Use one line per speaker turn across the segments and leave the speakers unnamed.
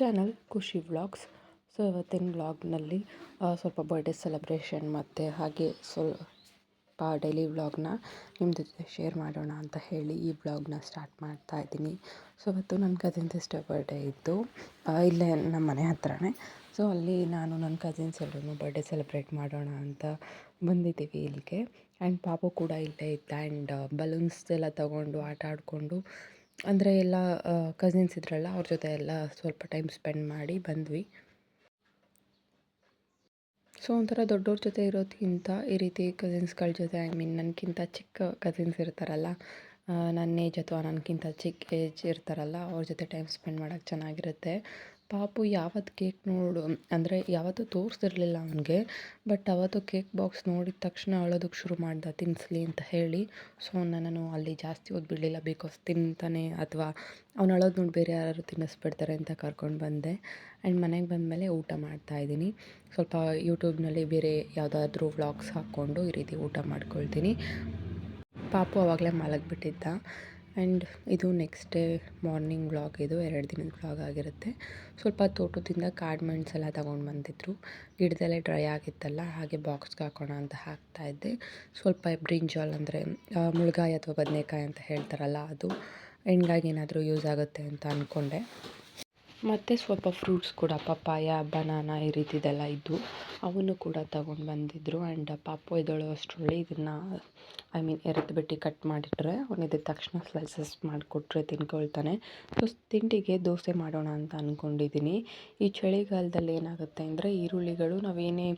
Channel ಖುಷಿ vlogs so ಇವತ್ತಿನ ವ್ಲಾಗ್ನಲ್ಲಿ ಸ್ವಲ್ಪ ಬರ್ಡೇ ಸೆಲೆಬ್ರೇಷನ್ ಮತ್ತು ಹಾಗೆ ಸ್ವಲ್ಪ ಡೈಲಿ ವ್ಲಾಗ್ನ ನಿಮ್ಮ ಜೊತೆ ಶೇರ್ ಮಾಡೋಣ ಅಂತ ಹೇಳಿ ಈ ವ್ಲಾಗ್ನ ಸ್ಟಾರ್ಟ್ ಮಾಡ್ತಾ ಇದ್ದೀನಿ. ಸೊ ಇವತ್ತು ನನ್ನ ಕಸಿನ್ ಸಿಸ್ಟರ್ ಬರ್ಡೇ ಇತ್ತು. ಇಲ್ಲೇ ನಮ್ಮ ಮನೆ ಹತ್ರನೇ. ಸೊ ಅಲ್ಲಿ ನಾನು ನನ್ನ ಕಸಿನ್ಸ್ ಎಲ್ಲರೂ ಬರ್ಡೇ ಸೆಲೆಬ್ರೇಟ್ ಮಾಡೋಣ ಅಂತ ಬಂದಿದ್ದೀವಿ ಇಲ್ಲಿಗೆ. ಆ್ಯಂಡ್ ಪಾಪು ಕೂಡ ಇಲ್ಲೇ ಇದ್ದ. ಆ್ಯಂಡ್ ಬಲೂನ್ಸ್ ಎಲ್ಲ ತಗೊಂಡು, ಆಟ ಆಡಿಕೊಂಡು ಅಂದರೆ ಎಲ್ಲ ಕಸಿನ್ಸ್ ಇದ್ರಲ್ಲ ಅವ್ರ ಜೊತೆ ಎಲ್ಲ ಸ್ವಲ್ಪ ಟೈಮ್ ಸ್ಪೆಂಡ್ ಮಾಡಿ ಬಂದ್ವಿ. ಸೊ ಒಂಥರ ದೊಡ್ಡವ್ರ ಜೊತೆ ಇರೋದಕ್ಕಿಂತ ಈ ರೀತಿ ಕಸಿನ್ಸ್ಗಳ ಜೊತೆ ಐ ಮೀನ್ ನನಗಿಂತ ಚಿಕ್ಕ ಕಸಿನ್ಸ್ ಇರ್ತಾರಲ್ಲ ನನ್ನ ಏಜ್ ಅಥವಾ ನನಗಿಂತ ಚಿಕ್ಕ ಏಜ್ ಇರ್ತಾರಲ್ಲ ಅವ್ರ ಜೊತೆ ಟೈಮ್ ಸ್ಪೆಂಡ್ ಮಾಡೋಕ್ಕೆ ಚೆನ್ನಾಗಿರುತ್ತೆ. ಪಾಪು ಯಾವತ್ತು ಕೇಕ್ ನೋಡು, ಅಂದರೆ ಯಾವತ್ತೂ ತೋರಿಸಿರ್ಲಿಲ್ಲ ಅವನಿಗೆ ಬಟ್ ಅವತ್ತು ಕೇಕ್ ಬಾಕ್ಸ್ ನೋಡಿದ ತಕ್ಷಣ ಅಳೋದಕ್ಕೆ ಶುರು ಮಾಡ್ದ ತಿನ್ನಿಸ್ಲಿ ಅಂತ ಹೇಳಿ. ಸೊ ನಾನು ಅಲ್ಲಿ ಜಾಸ್ತಿ ಹೊತ್ತು ಬಿಡಲಿಲ್ಲ ಬಿಕಾಸ್ ತಿಂತಾನೆ ಅಥವಾ ಅವ್ನು ಅಳೋದು ನೋಡಿ ಬೇರೆ ಯಾರು ತಿನ್ನಿಸ್ಬಿಡ್ತಾರೆ ಅಂತ ಕರ್ಕೊಂಡು ಬಂದೆ. ಆ್ಯಂಡ್ ಮನೆಗೆ ಬಂದಮೇಲೆ ಊಟ ಮಾಡ್ತಾ ಇದ್ದೀನಿ. ಸ್ವಲ್ಪ ಯೂಟ್ಯೂಬ್ನಲ್ಲಿ ಬೇರೆ ಯಾವುದಾದ್ರೂ ವ್ಲಾಗ್ಸ್ ಹಾಕ್ಕೊಂಡು ಈ ರೀತಿ ಊಟ ಮಾಡ್ಕೊಳ್ತೀನಿ. ಪಾಪು ಆವಾಗಲೇ ಮಲಗಿಬಿಟ್ಟಿದ್ದ. ಆ್ಯಂಡ್ ಇದು ನೆಕ್ಸ್ಟ್ ಡೇ ಮಾರ್ನಿಂಗ್ ವ್ಲಾಗ್ ಇದು, ಎರಡು ದಿನದ ವ್ಲಾಗ್ ಆಗಿರುತ್ತೆ. ಸ್ವಲ್ಪ ತೋಟದಿಂದ ಕಾಡು ಮೆಣಸೆಲ್ಲ ತಗೊಂಡು ಬಂದಿದ್ರು. ಗಿಡದಲ್ಲೇ ಡ್ರೈ ಆಗಿತ್ತಲ್ಲ, ಹಾಗೆ ಬಾಕ್ಸ್ಗೆ ಹಾಕೋಣ ಅಂತ ಹಾಕ್ತಾ ಇದ್ದೆ. ಸ್ವಲ್ಪ ಬ್ರಿಂಜಾಲ್ ಅಂದರೆ ಮುಳುಗಾಯಿ ಅಥವಾ ಬದನೆಕಾಯಿ ಅಂತ ಹೇಳ್ತಾರಲ್ಲ ಅದು ಹೆಣ್ಗಾಗಿ ಏನಾದರೂ ಯೂಸ್ ಆಗುತ್ತೆ ಅಂತ ಅಂದ್ಕೊಂಡೆ ಮತ್ತು ಸ್ವಲ್ಪ ಫ್ರೂಟ್ಸ್ ಕೂಡ, ಪಪ್ಪಾಯ ಬನಾನ ಈ ರೀತಿದೆಲ್ಲ ಇದ್ದವು ಅವನ್ನು ಕೂಡ ತಗೊಂಡು ಬಂದಿದ್ದರು ಆ್ಯಂಡ್ ಪಾಪು ಎದ್ದೇಳೋ ಅಷ್ಟರಲ್ಲಿ ಇದನ್ನು ಐ ಮೀನ್ ಎರೆದ್ಬಿಟ್ಟು ಕಟ್ ಮಾಡಿಟ್ಟರೆ ಅವ್ನು ತಕ್ಷಣ ಸ್ಲೈಸಸ್ ಮಾಡಿಕೊಟ್ರೆ ತಿನ್ಕೊಳ್ತಾನೆ. ಸೊ ತಿಂಡಿಗೆ ದೋಸೆ ಮಾಡೋಣ ಅಂತ ಅಂದ್ಕೊಂಡಿದ್ದೀನಿ ಈ ಚಳಿಗಾಲದಲ್ಲಿ ಏನಾಗುತ್ತೆ ಅಂದರೆ ಈರುಳ್ಳಿಗಳು ನಾವೇನೇ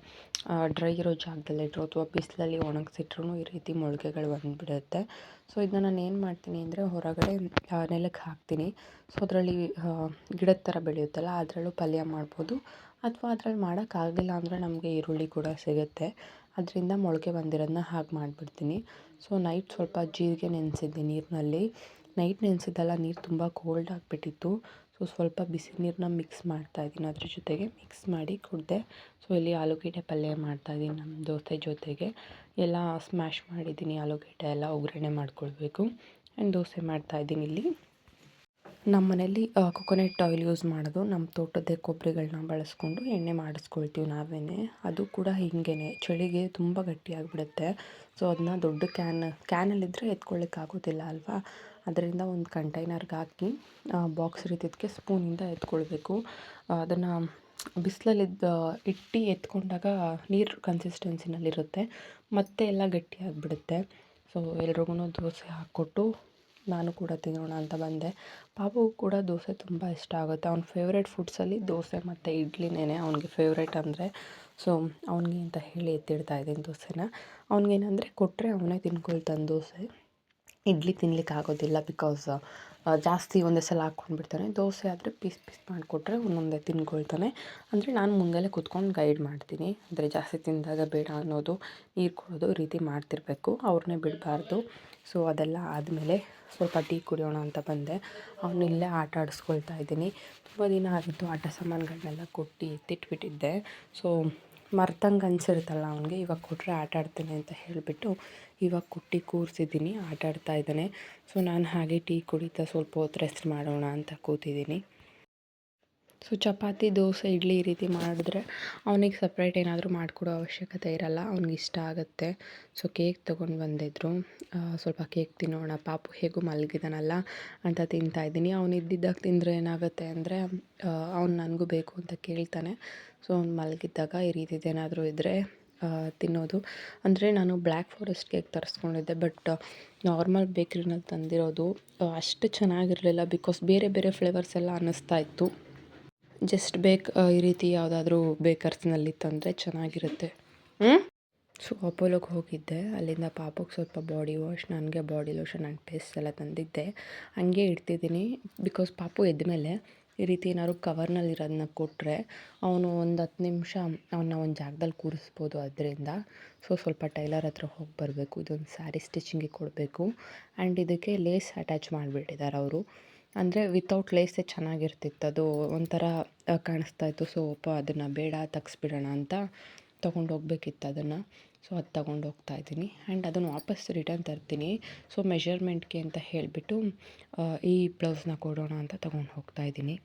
ಡ್ರೈ ಇರೋ ಜಾಗದಲ್ಲಿಟ್ಟರು ಅಥವಾ ಬಿಸಿಲಲ್ಲಿ ಒಣಗಿಸಿಟ್ರು ಈ ರೀತಿ ಮೊಳಕೆಗಳು ಬಂದುಬಿಡುತ್ತೆ. ಸೊ ಇದನ್ನ ನಾನು ಏನು ಮಾಡ್ತೀನಿ ಅಂದರೆ ಹೊರಗಡೆ ನೆಲಕ್ಕೆ ಹಾಕ್ತೀನಿ. ಸೊ ಅದರಲ್ಲಿ ಗಿಡದ ಥರ ಬೆಳೆಯುತ್ತಲ್ಲ ಅದರಲ್ಲೂ ಪಲ್ಯ ಮಾಡ್ಬೋದು. ಅಥವಾ ಅದ್ರಲ್ಲಿ ಮಾಡೋಕ್ಕಾಗಲಿಲ್ಲ ಅಂದರೆ ನಮಗೆ ಈರುಳ್ಳಿ ಕೂಡ ಸಿಗುತ್ತೆ. ಅದರಿಂದ ಮೊಳಕೆ ಬಂದಿರೋದನ್ನ ಹಾಗೆ ಮಾಡಿಬಿಡ್ತೀನಿ. ಸೊ ನೈಟ್ ಸ್ವಲ್ಪ ಜೀರಿಗೆ ನೆನೆಸಿದ್ದೆ ನೀರಿನಲ್ಲಿ. ನೈಟ್ ನೆನೆಸಿದ್ದಲ್ಲ ನೀರು ತುಂಬ ಕೋಲ್ಡ್ ಆಗಿಬಿಟ್ಟಿತ್ತು. ಸೊ ಸ್ವಲ್ಪ ಬಿಸಿ ನೀರನ್ನ ಮಿಕ್ಸ್ ಮಾಡ್ತಾ ಇದ್ದೀನಿ ಅದ್ರ ಜೊತೆಗೆ ಮಿಕ್ಸ್ ಮಾಡಿ ಕುಡಿದೆ. ಸೊ ಇಲ್ಲಿ ಆಲೂಗೆಡ್ಡೆ ಪಲ್ಯ ಮಾಡ್ತಾಯಿದ್ದೀನಿ ನಮ್ಮ ದೋಸೆ ಜೊತೆಗೆ. ಎಲ್ಲ ಸ್ಮ್ಯಾಶ್ ಮಾಡಿದ್ದೀನಿ ಆಲೂಗೆಡ್ಡೆ ಎಲ್ಲ ಒಗ್ಗರಣೆ ಮಾಡ್ಕೊಳ್ಬೇಕು. ಆ್ಯಂಡ್ ದೋಸೆ ಮಾಡ್ತಾ ಇದ್ದೀನಿ ಇಲ್ಲಿ. ನಮ್ಮ ಮನೇಲಿ ಕೊಕೊನೆಟ್ ಆಯಿಲ್ ಯೂಸ್ ಮಾಡೋದು ನಮ್ಮ ತೋಟದ ಕೊಬ್ಬರಿಗಳನ್ನ ಬಳಸ್ಕೊಂಡು ಎಣ್ಣೆ ಮಾಡಿಸ್ಕೊಳ್ತೀವಿ ನಾವೇ ಅದು ಕೂಡ ಹೀಗೇ ಚಳಿಗೆ ತುಂಬ ಗಟ್ಟಿಯಾಗಿಬಿಡುತ್ತೆ. ಸೊ ಅದನ್ನ ದೊಡ್ಡ ಕ್ಯಾನ್ ಕ್ಯಾನಲ್ಲಿದ್ದರೆ ಎತ್ಕೊಳ್ಳೋಕ್ಕಾಗೋದಿಲ್ಲ ಅಲ್ವಾ? ಅದರಿಂದ ಒಂದು ಕಂಟೈನರ್ಗೆ ಹಾಕಿ ಬಾಕ್ಸ್ ರೀತಿದಕ್ಕೆ ಸ್ಪೂನಿಂದ ಎತ್ಕೊಳ್ಬೇಕು. ಅದನ್ನು ಬಿಸಿಲಲ್ಲಿದ್ದ, ಇಟ್ಟು ಎತ್ಕೊಂಡಾಗ ನೀರು ಕನ್ಸಿಸ್ಟೆನ್ಸಿನಲ್ಲಿರುತ್ತೆ ಮತ್ತೆ ಎಲ್ಲ ಗಟ್ಟಿಯಾಗಿಬಿಡುತ್ತೆ ಸೊ ಎಲ್ರಿಗೂ ದೋಸೆ ಹಾಕ್ಕೊಟ್ಟು ನಾನು ಕೂಡ ತಿನ್ನೋಣ ಅಂತ ಬಂದೆ. ಪಾಪುಗೂ ಕೂಡ ದೋಸೆ ತುಂಬ ಇಷ್ಟ ಆಗುತ್ತೆ. ಅವ್ನ ಫೇವ್ರೇಟ್ ಫುಡ್ಸಲ್ಲಿ ದೋಸೆ ಮತ್ತು ಇಡ್ಲಿನೇ ಅವ್ನಿಗೆ ಫೇವ್ರೇಟ್ ಅಂದರೆ. ಸೊ ಅವನಿಗೆ ಅಂತ ಹೇಳಿ ಎತ್ತಿಡ್ತಾ ಇದ್ದೀನಿ ದೋಸೆನ. ಅವ್ನಿಗೇನಂದರೆ ಕೊಟ್ಟರೆ ಅವನೇ ತಿನ್ಕೊಳ್ತಾನೆ ದೋಸೆ. ಇಡ್ಲಿ ತಿನ್ಲಿಕ್ಕೆ ಆಗೋದಿಲ್ಲ ಬಿಕಾಸ್ ಜಾಸ್ತಿ ಒಂದೇ ಸಲ ಹಾಕ್ಕೊಂಡ್ಬಿಡ್ತಾನೆ. ದೋಸೆ ಆದರೆ ಪೀಸ್ ಪೀಸ್ ಮಾಡಿಕೊಟ್ರೆ ಒಂದೊಂದೇ ತಿನ್ಕೊಳ್ತಾನೆ. ಅಂದರೆ ನಾನು ಮುಂದೆಲೆ ಕೂತ್ಕೊಂಡು ಗೈಡ್ ಮಾಡ್ತೀನಿ. ಅಂದರೆ ಜಾಸ್ತಿ ತಿಂದಾಗ ಬೇಡ ಅನ್ನೋದು, ನೀರು ಕೊಡೋದು ರೀತಿ ಮಾಡ್ತಿರಬೇಕು. ಅವ್ರನ್ನೇ ಬಿಡಬಾರ್ದು. ಸೊ ಅದೆಲ್ಲ ಆದಮೇಲೆ ಸ್ವಲ್ಪ ಟೀ ಕುಡಿಯೋಣ ಅಂತ ಬಂದೆ. ಅವನು ಇಲ್ಲೇ ಆಟ ಆಡಿಸ್ಕೊಳ್ತಾ ಇದ್ದೀನಿ. ತುಂಬ ದಿನ ಆಗಿತ್ತು ಆಟ ಸಾಮಾನುಗಳನ್ನೆಲ್ಲ ಕೊಟ್ಟು ಎತ್ತಿಟ್ಬಿಟ್ಟಿದ್ದೆ ಸೊ ಮರ್ತಂಗೆ ಅನ್ಸಿರುತ್ತಲ್ಲ ಅವನಿಗೆ, ಇವಾಗ ಕೊಟ್ಟರೆ ಆಟ ಅಂತ ಹೇಳಿಬಿಟ್ಟು ಇವಾಗ ಕುಟ್ಟಿ ಕೂರಿಸಿದ್ದೀನಿ, ಆಟ ಆಡ್ತಾ ಇದ್ದಾನೆ. ಸೊ ನಾನು ಹಾಗೆ ಟೀ ಕುಡಿತಾ ಸ್ವಲ್ಪ ಹೊತ್ತು ರೆಸ್ಟ್ ಮಾಡೋಣ ಅಂತ ಕೂತಿದ್ದೀನಿ. ಸೊ ಚಪಾತಿ, ದೋಸೆ, ಇಡ್ಲಿ ಈ ರೀತಿ ಮಾಡಿದ್ರೆ ಅವನಿಗೆ ಸಪ್ರೇಟ್ ಏನಾದರೂ ಮಾಡಿಕೊಡೋ ಅವಶ್ಯಕತೆ ಇರಲ್ಲ, ಅವ್ನಿಗೆ ಇಷ್ಟ ಆಗುತ್ತೆ. ಸೊ ಕೇಕ್ ತೊಗೊಂಡು ಬಂದಿದ್ರು. ಸ್ವಲ್ಪ ಕೇಕ್ ತಿನ್ನೋಣ, ಪಾಪು ಹೇಗೂ ಮಲಗಿದಾನಲ್ಲ ಅಂತ ತಿಂತಾ ಇದ್ದೀನಿ. ಅವ್ನು ಇದ್ದಿದ್ದಾಗ ತಿಂದರೆ ಏನಾಗುತ್ತೆ ಅಂದರೆ ಅವ್ನು ನನಗೂ ಬೇಕು ಅಂತ ಕೇಳ್ತಾನೆ. ಸೊ ಅವ್ನು ಮಲಗಿದ್ದಾಗ ಈ ರೀತಿದೇನಾದರೂ ಇದ್ದರೆ ತಿನ್ನೋದು. ಅಂದರೆ ನಾನು ಬ್ಲ್ಯಾಕ್ ಫಾರೆಸ್ಟ್ ಕೇಕ್ ತರಿಸ್ಕೊಂಡಿದ್ದೆ ಬಟ್ ನಾರ್ಮಲ್ ಬೇಕ್ರಿನಲ್ಲಿ ತಂದಿರೋದು ಅಷ್ಟು ಚೆನ್ನಾಗಿರಲಿಲ್ಲ ಬಿಕಾಸ್ ಬೇರೆ ಬೇರೆ ಫ್ಲೇವರ್ಸ್ ಎಲ್ಲ ಅನ್ನಿಸ್ತಾ ಇತ್ತು. ಜಸ್ಟ್ ಬೇಕ್ ಈ ರೀತಿ ಯಾವುದಾದ್ರೂ ಬೇಕರ್ಸ್ನಲ್ಲಿ ತಂದರೆ ಚೆನ್ನಾಗಿರುತ್ತೆ. ಹ್ಞೂ ಸೊ ಅಪೋಲೋಗೆ ಹೋಗಿದ್ದೆ. ಅಲ್ಲಿಂದ ಪಾಪಕ್ಕೆ ಸ್ವಲ್ಪ ಬಾಡಿ ವಾಶ್ ನನಗೆ ಬಾಡಿ ಲೋಷನ್ ಆ್ಯಂಡ್ ಪೇಸ್ಟ್ ಎಲ್ಲ ತಂದಿದ್ದೆ. ಹಂಗೆ ಇಡ್ತಿದ್ದೀನಿ. ಬಿಕಾಸ್ ಪಾಪು ಎದ್ದ ಮೇಲೆ ಈ ರೀತಿ ಏನಾದ್ರು ಕವರ್ನಲ್ಲಿ ಇರೋದನ್ನ ಕೊಟ್ಟರೆ ಅವನು ಒಂದು ಹತ್ತು ನಿಮಿಷ ಅವನ್ನ ಒಂದು ಜಾಗದಲ್ಲಿ ಕೂರಿಸ್ಬೋದು ಅದರಿಂದ. ಸೊ ಸ್ವಲ್ಪ ಟೈಲರ್ ಹತ್ರ ಹೋಗಿ ಬರಬೇಕು. ಇದೊಂದು ಸ್ಯಾರಿ ಸ್ಟಿಚಿಂಗಿಗೆ ಕೊಡಬೇಕು. ಆ್ಯಂಡ್ ಇದಕ್ಕೆ ಲೇಸ್ ಅಟ್ಯಾಚ್ ಮಾಡಿಬಿಟ್ಟಿದ್ದಾರೆ ಅವರು. ಅಂದರೆ ವಿತೌಟ್ ಲೇಸೇ ಚೆನ್ನಾಗಿರ್ತಿತ್ತು. ಅದು ಒಂಥರ ಕಾಣಿಸ್ತಾ ಇತ್ತು. ಸೊ ಅಪ್ಪ ಅದನ್ನು ಬೇಡ, ತೆಗ್ಸ್ಬಿಡೋಣ ಅಂತ ತೊಗೊಂಡು ಹೋಗ್ಬೇಕಿತ್ತು ಅದನ್ನು. ಸೊ ಅದು ತಗೊಂಡು ಹೋಗ್ತಾ ಇದ್ದೀನಿ. ಆ್ಯಂಡ್ ಅದನ್ನು ವಾಪಸ್ ರಿಟರ್ನ್ ತರ್ತೀನಿ. ಸೊ ಮೆಷರ್ಮೆಂಟ್ಗೆ ಅಂತ ಹೇಳಿಬಿಟ್ಟು ಈ ಬ್ಲೌಸ್ನ ಕೊಡೋಣ ಅಂತ ತೊಗೊಂಡು ಹೋಗ್ತಾ ಇದ್ದೀನಿ.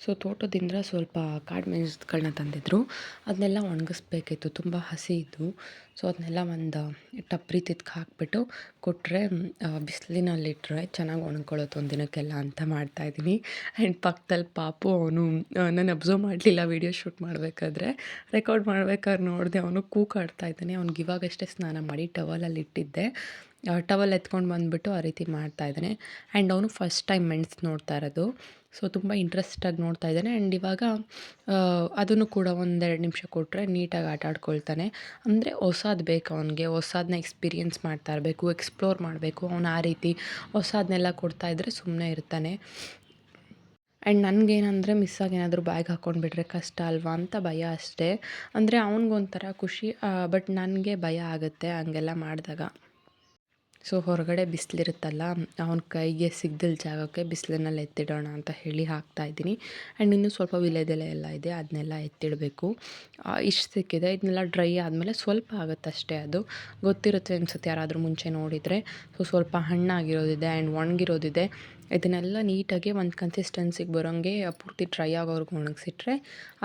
ಸೊ ತೋಟದಿಂದ ಸ್ವಲ್ಪ ಕಾಡು ಮೆಣಸುಗಳನ್ನ ತಂದಿದ್ದರು ಅದನ್ನೆಲ್ಲ ಒಣಗಿಸ್ಬೇಕಿತ್ತು, ತುಂಬ ಹಸಿ ಇದ್ದು ಸೊ ಅದನ್ನೆಲ್ಲ ಒಂದು ಟಪ್ರಿ ತಿದ್ಕ ಹಾಕಿಬಿಟ್ಟು ಕೊಟ್ಟರೆ ಬಿಸಿಲಿನಲ್ಲಿಟ್ಟರೆ ಚೆನ್ನಾಗಿ ಒಣಗ್ಕೊಳ್ಳೋದು ಒಂದು ದಿನಕ್ಕೆಲ್ಲ ಅಂತ ಮಾಡ್ತಾಯಿದ್ದೀನಿ ಆ್ಯಂಡ್ ಪಕ್ಕದಲ್ಲಿ ಪಾಪು ಅವನು ನಾನು ಅಬ್ಸರ್ವ್ ಮಾಡಲಿಲ್ಲ ವೀಡಿಯೋ ಶೂಟ್ ಮಾಡಬೇಕಾದ್ರೆ. ರೆಕಾರ್ಡ್ ಮಾಡ್ಬೇಕಾದ್ರೆ ನೋಡಿದೆ ಅವನು ಕೂಕಾಡ್ತಾ ಇದ್ದಾನೆ. ಅವ್ನಿಗೆ ಇವಾಗಷ್ಟೇ ಸ್ನಾನ ಮಾಡಿ ಟವಲಲ್ಲಿ ಇಟ್ಟಿದ್ದೆ ಟವಲ್ ಎತ್ಕೊಂಡು ಬಂದುಬಿಟ್ಟು ಆ ರೀತಿ ಮಾಡ್ತಾ ಇದ್ದಾನೆ. ಆ್ಯಂಡ್ ಅವನು ಫಸ್ಟ್ ಟೈಮ್ ಮೆಣ್ಸ್ ನೋಡ್ತಾ ಇರೋದು. ಸೊ ತುಂಬ ಇಂಟ್ರೆಸ್ಟಾಗಿ ನೋಡ್ತಾ ಇದ್ದಾನೆ. ಆ್ಯಂಡ್ ಇವಾಗ ಅದನ್ನು ಕೂಡ ಒಂದೆರಡು ನಿಮಿಷ ಕೊಟ್ಟರೆ ನೀಟಾಗಿ ಆಟ ಆಡ್ಕೊಳ್ತಾನೆ. ಅಂದರೆ ಹೊಸದು ಬೇಕು ಅವನಿಗೆ. ಹೊಸಾದನ್ನ ಎಕ್ಸ್ಪೀರಿಯೆನ್ಸ್ ಮಾಡ್ತಾ ಇರಬೇಕು ಎಕ್ಸ್ಪ್ಲೋರ್ ಮಾಡಬೇಕು. ಅವನು ಆ ರೀತಿ ಹೊಸಾದನ್ನೆಲ್ಲ ಕೊಡ್ತಾ ಇದ್ದರೆ ಸುಮ್ಮನೆ ಇರ್ತಾನೆ. ಆ್ಯಂಡ್ ನನಗೇನಂದರೆ ಮಿಸ್ಸಾಗಿ ಏನಾದರೂ ಬ್ಯಾಗ್ ಹಾಕ್ಕೊಂಡ್ಬಿಟ್ರೆ ಕಷ್ಟ ಅಲ್ವಾ ಅಂತ ಭಯ ಅಷ್ಟೇ. ಅಂದರೆ ಅವನಿಗೊಂಥರ ಖುಷಿ ಬಟ್ ನನಗೆ ಭಯ ಆಗುತ್ತೆ ಹಂಗೆಲ್ಲ ಮಾಡಿದಾಗ. ಸೊ ಹೊರಗಡೆ ಬಿಸಿಲಿರುತ್ತಲ್ಲ, ಅವ್ನ ಕೈಗೆ ಸಿಗ್ದಿಲ್ಲ ಜಾಗಕ್ಕೆ ಬಿಸಿಲಿನಲ್ಲಿ ಎತ್ತಿಡೋಣ ಅಂತ ಹೇಳಿ ಹಾಕ್ತಾಯಿದ್ದೀನಿ ಆ್ಯಂಡ್ ಇನ್ನೂ ಸ್ವಲ್ಪ ವಿಲೇದೆಲೆ ಎಲ್ಲ ಇದೆ ಅದನ್ನೆಲ್ಲ ಎತ್ತಿಡಬೇಕು. ಇಷ್ಟು ಸಿಕ್ಕಿದೆ. ಇದನ್ನೆಲ್ಲ ಡ್ರೈ ಆದಮೇಲೆ ಸ್ವಲ್ಪ ಆಗುತ್ತೆ ಅಷ್ಟೇ ಅದು. ಗೊತ್ತಿರುತ್ತೆ ಅನ್ಸುತ್ತೆ ಯಾರಾದರೂ ಮುಂಚೆ ನೋಡಿದರೆ. ಸೊ ಸ್ವಲ್ಪ ಹಣ್ಣಾಗಿರೋದಿದೆ ಆ್ಯಂಡ್ ಒಣಗಿರೋದಿದೆ. ಇದನ್ನೆಲ್ಲ ನೀಟಾಗಿ ಒಂದು ಕನ್ಸಿಸ್ಟೆನ್ಸಿಗೆ ಬರೋಂಗೆ ಪೂರ್ತಿ ಡ್ರೈ ಆಗೋವರೆಗೂ ಒಣಗಿಸಿಟ್ರೆ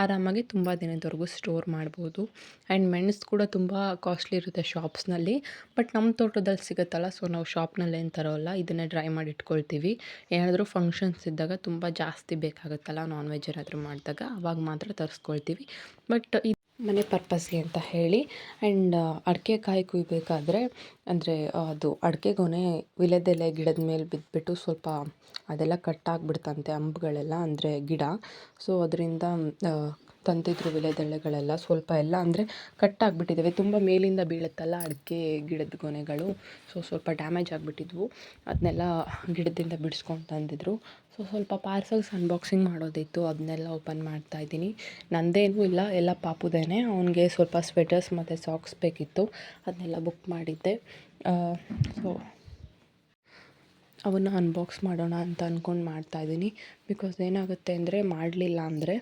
ಆರಾಮಾಗಿ ತುಂಬ ದಿನದವರೆಗೂ ಸ್ಟೋರ್ ಮಾಡ್ಬೋದು. ಆ್ಯಂಡ್ ಮೆಣಸು ಕೂಡ ತುಂಬ ಕಾಸ್ಟ್ಲಿ ಇರುತ್ತೆ ಶಾಪ್ಸ್ನಲ್ಲಿ ಬಟ್ ನಮ್ಮ ತೋಟದಲ್ಲಿ ಸಿಗುತ್ತಲ್ಲ ಸೊ ನಾವು ಶಾಪ್ನಲ್ಲಿ ಏನು ತರೋಲ್ಲ, ಇದನ್ನೇ ಡ್ರೈ ಮಾಡಿ ಇಟ್ಕೊಳ್ತೀವಿ. ಏನಾದರೂ ಫಂಕ್ಷನ್ಸ್ ಇದ್ದಾಗ ತುಂಬ ಜಾಸ್ತಿ ಬೇಕಾಗುತ್ತಲ್ಲ ನಾನ್ ವೆಜ್ ಏನಾದರೂ ಮಾಡಿದಾಗ, ಅವಾಗ ಮಾತ್ರ ತರಿಸ್ಕೊಳ್ತೀವಿ. ಬಟ್ ಮನೆ ಪರ್ಪಸ್ಗೆ ಅಂತ ಹೇಳಿ. ಆ್ಯಂಡ್ ಅಡಿಕೆ ಕಾಯಿ ಕುಯ್ಬೇಕಾದ್ರೆ, ಅಂದರೆ ಅದು ಅಡಿಕೆ ಗೊನೆ ಗಿಡದ ಮೇಲೆ ಬಿದ್ದುಬಿಟ್ಟು ಸ್ವಲ್ಪ ಅದೆಲ್ಲ ಕಟ್ಟಾಗ್ಬಿಡ್ತಂತೆ ಅಂಬುಗಳೆಲ್ಲ, ಅಂದರೆ ಗಿಡ. ಸೊ, ಅದರಿಂದ ತಂತಿದ್ರು ವಿಳೆದೆಳೆಗಳೆಲ್ಲ ಸ್ವಲ್ಪ ಎಲ್ಲ ಅಂದರೆ ಕಟ್ಟಾಗಿಬಿಟ್ಟಿದ್ದಾವೆ ತುಂಬ ಮೇಲಿಂದ ಬೀಳುತ್ತಲ್ಲ ಅಡಿಕೆ ಗಿಡದ ಗೊನೆಗಳು. ಸೊ ಸ್ವಲ್ಪ ಡ್ಯಾಮೇಜ್ ಆಗಿಬಿಟ್ಟಿದ್ವು. ಅದನ್ನೆಲ್ಲ ಗಿಡದಿಂದ ಬಿಡಿಸ್ಕೊಂಡು ತಂದಿದ್ರು. ಸೊ ಸ್ವಲ್ಪ ಪಾರ್ಸಲ್ಸ್ ಅನ್ಬಾಕ್ಸಿಂಗ್ ಮಾಡೋದಿತ್ತು. ಅದನ್ನೆಲ್ಲ ಓಪನ್ ಮಾಡ್ತಾ ಇದ್ದೀನಿ. ನಂದೇನೂ ಇಲ್ಲ. ಎಲ್ಲ ಪಾಪುದೇನೆ. ಅವನಿಗೆ ಸ್ವಲ್ಪ ಸ್ವೆಟರ್ಸ್ ಮತ್ತು ಸಾಕ್ಸ್ ಬೇಕಿತ್ತು. ಅದನ್ನೆಲ್ಲ ಬುಕ್ ಮಾಡಿದ್ದೆ. ಸೊ ಅವನ್ನು ಅನ್ಬಾಕ್ಸ್ ಮಾಡೋಣ ಅಂತ ಅಂದ್ಕೊಂಡು ಮಾಡ್ತಾಯಿದ್ದೀನಿ ಬಿಕಾಸ್ ಏನಾಗುತ್ತೆ ಅಂದರೆ ಮಾಡಲಿಲ್ಲ ಅಂದರೆ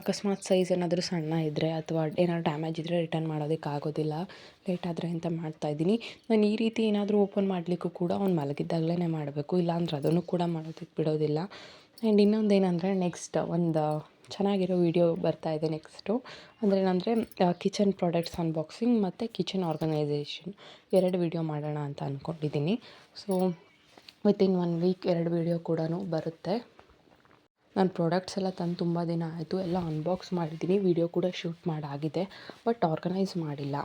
ಅಕಸ್ಮಾತ್ ಸೈಜ್ ಏನಾದರೂ ಸಣ್ಣ ಇದ್ದರೆ ಅಥವಾ ಏನಾದ್ರು ಡ್ಯಾಮೇಜ್ ಇದ್ದರೆ ರಿಟರ್ನ್ ಮಾಡೋದಕ್ಕೆ ಆಗೋದಿಲ್ಲ. ಲೇಟ್ ಆದರೆ ಅಂತ ಮಾಡ್ತಾಯಿದ್ದೀನಿ ನಾನು ಈ ರೀತಿ ಏನಾದರೂ ಓಪನ್ ಮಾಡಲಿಕ್ಕೂ ಕೂಡ ಅವ್ನು ಮಲಗಿದ್ದಾಗಲೇ ಮಾಡಬೇಕು. ಇಲ್ಲಾಂದ್ರೆ ಅದನ್ನು ಕೂಡ ಮಾಡೋದಕ್ಕೆ ಬಿಡೋದಿಲ್ಲ. ಆ್ಯಂಡ್ ಇನ್ನೊಂದು ಏನಂದರೆ ನೆಕ್ಸ್ಟ್ ಒಂದು ಚೆನ್ನಾಗಿರೋ ವೀಡಿಯೋ ಬರ್ತಾ ಇದೆ ನೆಕ್ಸ್ಟು ಅಂದರೆ ಏನಂದರೆ ಕಿಚನ್ ಪ್ರಾಡಕ್ಟ್ಸ್ ಅನ್ಬಾಕ್ಸಿಂಗ್ ಮತ್ತು ಕಿಚನ್ ಆರ್ಗನೈಸೇಷನ್ ಎರಡು ವಿಡಿಯೋ ಮಾಡೋಣ ಅಂತ ಅಂದ್ಕೊಂಡಿದ್ದೀನಿ ಸೊ ವಿತಿನ್ ಒನ್ ವೀಕ್ ಎರಡು ವೀಡಿಯೋ ಕೂಡ ಬರುತ್ತೆ. ನಾನು ಪ್ರಾಡಕ್ಟ್ಸ್ ಎಲ್ಲ ತಂದು ತುಂಬ ದಿನ ಆಯಿತು. ಎಲ್ಲ ಅನ್ಬಾಕ್ಸ್ ಮಾಡಿದ್ದೀನಿ ವೀಡಿಯೋ ಕೂಡ ಶೂಟ್ ಮಾಡಾಗಿದೆ. ಬಟ್ ಆರ್ಗನೈಸ್ ಮಾಡಿಲ್ಲ.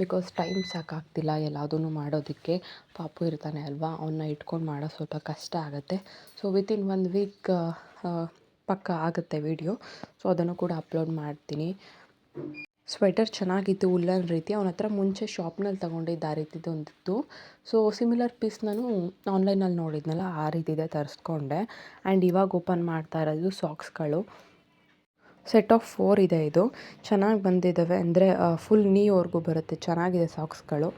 ಬಿಕಾಸ್ ಟೈಮ್ ಸಾಕಾಗ್ತಿಲ್ಲ ಎಲ್ಲದೂ ಮಾಡೋದಕ್ಕೆ. ಪಾಪು ಇರ್ತಾನೆ ಅಲ್ವಾ? ಅವನ್ನ ಇಟ್ಕೊಂಡು ಮಾಡೋ ಸ್ವಲ್ಪ ಕಷ್ಟ ಆಗುತ್ತೆ. ಸೊ ವಿತಿನ್ ಒನ್ ವೀಕ್ ಪಕ್ಕ ಆಗುತ್ತೆ ವೀಡಿಯೋ ಸೊ ಅದನ್ನು ಕೂಡ ಅಪ್ಲೋಡ್ ಮಾಡ್ತೀನಿ. ಸ್ವೆಟರ್ ಚೆನ್ನಾಗಿತ್ತು, ಉಲ್ಲನ್ ರೀತಿ. ಅವನ ಹತ್ರ ಮುಂಚೆ ಶಾಪ್ನಲ್ಲಿ ತೊಗೊಂಡಿದ್ದ ಆ ರೀತಿದು ಒಂದಿತ್ತು. ಸೊ ಸಿಮಿಲರ್ ಪೀಸ್ ನಾನು ಆನ್ಲೈನಲ್ಲಿ ನೋಡಿದ್ನಲ್ಲ, ಆ ರೀತಿದೆ ತರಿಸ್ಕೊಂಡೆ. ಆ್ಯಂಡ್ ಇವಾಗ ಓಪನ್ ಮಾಡ್ತಾ ಇರೋದು ಸಾಕ್ಸ್ಗಳು ಸೆಟ್ ಆಫ್ ಫೋರ್ ಇದೆ ಇದು. ಚೆನ್ನಾಗಿ ಬಂದಿದ್ದಾವೆ ಅಂದರೆ ಫುಲ್ ನೀವರೆಗೂ ಬರುತ್ತೆ. ಚೆನ್ನಾಗಿದೆ ಸಾಕ್ಸ್ಗಳು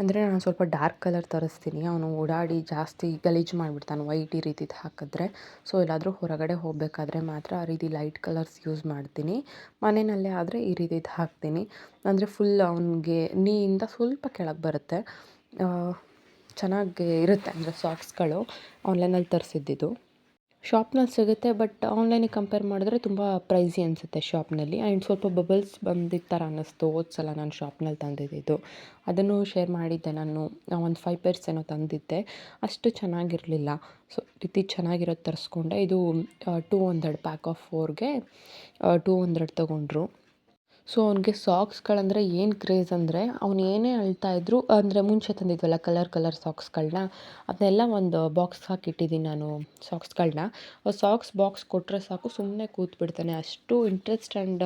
ಅಂದರೆ ನಾನು ಸ್ವಲ್ಪ ಡಾರ್ಕ್ ಕಲರ್ ತರಿಸ್ತೀನಿ. ಅವನು ಓಡಾಡಿ ಜಾಸ್ತಿ ಗಲೀಜು ಮಾಡಿಬಿಡ್ತಾನೆ. ವೈಟ್ ಈ ರೀತಿದು ಹಾಕಿದ್ರೆ. ಸೊ ಎಲ್ಲಾದರೂ ಹೊರಗಡೆ ಹೋಗಬೇಕಾದ್ರೆ ಮಾತ್ರ ಆ ರೀತಿ ಲೈಟ್ ಕಲರ್ಸ್ ಯೂಸ್ ಮಾಡ್ತೀನಿ. ಮನೆಯಲ್ಲೇ ಆದರೆ ಈ ರೀತಿದು ಹಾಕ್ತೀನಿ. ಅಂದರೆ ಫುಲ್ ಅವನಿಗೆ ನೀಯಿಂದ ಸ್ವಲ್ಪ ಕೆಳಗೆ ಬರುತ್ತೆ. ಚೆನ್ನಾಗಿ ಇರುತ್ತೆ. ಅಂದರೆ ಸಾಕ್ಸ್ಗಳು ಆನ್ಲೈನಲ್ಲಿ ತರಿಸಿದ್ದಿದ್ದು. ಶಾಪ್ನಲ್ಲಿ ಸಿಗುತ್ತೆ ಬಟ್ ಆನ್ಲೈನಿಗೆ ಕಂಪೇರ್ ಮಾಡಿದ್ರೆ ತುಂಬ ಪ್ರೈಸಿ ಅನಿಸುತ್ತೆ ಶಾಪ್ನಲ್ಲಿ ಆ್ಯಂಡ್ ಸ್ವಲ್ಪ ಬಬಲ್ಸ್ ಬಂದಿದ್ದ ಥರ ಅನ್ನಿಸ್ತು ಹೋದ ಸಲ ನಾನು ಶಾಪ್ನಲ್ಲಿ ತಂದಿದ್ದಿದ್ದು ಅದನ್ನು ಶೇರ್ ಮಾಡಿದ್ದೆ ನಾನು ಒಂದು ಫೈವ್ ಪೇರ್ಸ್ ಏನೋ ತಂದಿದ್ದೆ. ಅಷ್ಟು ಚೆನ್ನಾಗಿರಲಿಲ್ಲ. ಸೊ ರೀತಿ ಚೆನ್ನಾಗಿರೋದು ತರಿಸ್ಕೊಂಡೆ. ಇದು ಟೂ ಹಂಡ್ರೆಡ್ ಪ್ಯಾಕ್ ಆಫ್ ಫೋರ್ಗೆ ಟೂ ಹಂಡ್ರೆಡ್ ತೊಗೊಂಡ್ರು. ಸೊ ಅವ್ನಿಗೆ ಸಾಕ್ಸ್ಗಳಂದರೆ ಏನು ಕ್ರೇಜ್ ಅಂದರೆ, ಅವ್ನು ಏನೇ ಅಳ್ತಾ ಇದ್ದರೂ ಅಂದರೆ ಮುಂಚೆ ತಂದಿದ್ವಲ್ಲ ಕಲರ್ ಕಲರ್ ಸಾಕ್ಸ್ಗಳನ್ನ ಅದನ್ನೆಲ್ಲ ಒಂದು ಬಾಕ್ಸ್ ಹಾಕಿಟ್ಟಿದ್ದೀನಿ ನಾನು ಸಾಕ್ಸ್ಗಳನ್ನ ಸಾಕ್ಸ್ ಬಾಕ್ಸ್ ಕೊಟ್ಟರೆ ಸಾಕು ಸುಮ್ಮನೆ ಕೂತ್ಬಿಡ್ತಾನೆ. ಅಷ್ಟು ಇಂಟ್ರೆಸ್ಟ್ ಆ್ಯಂಡ್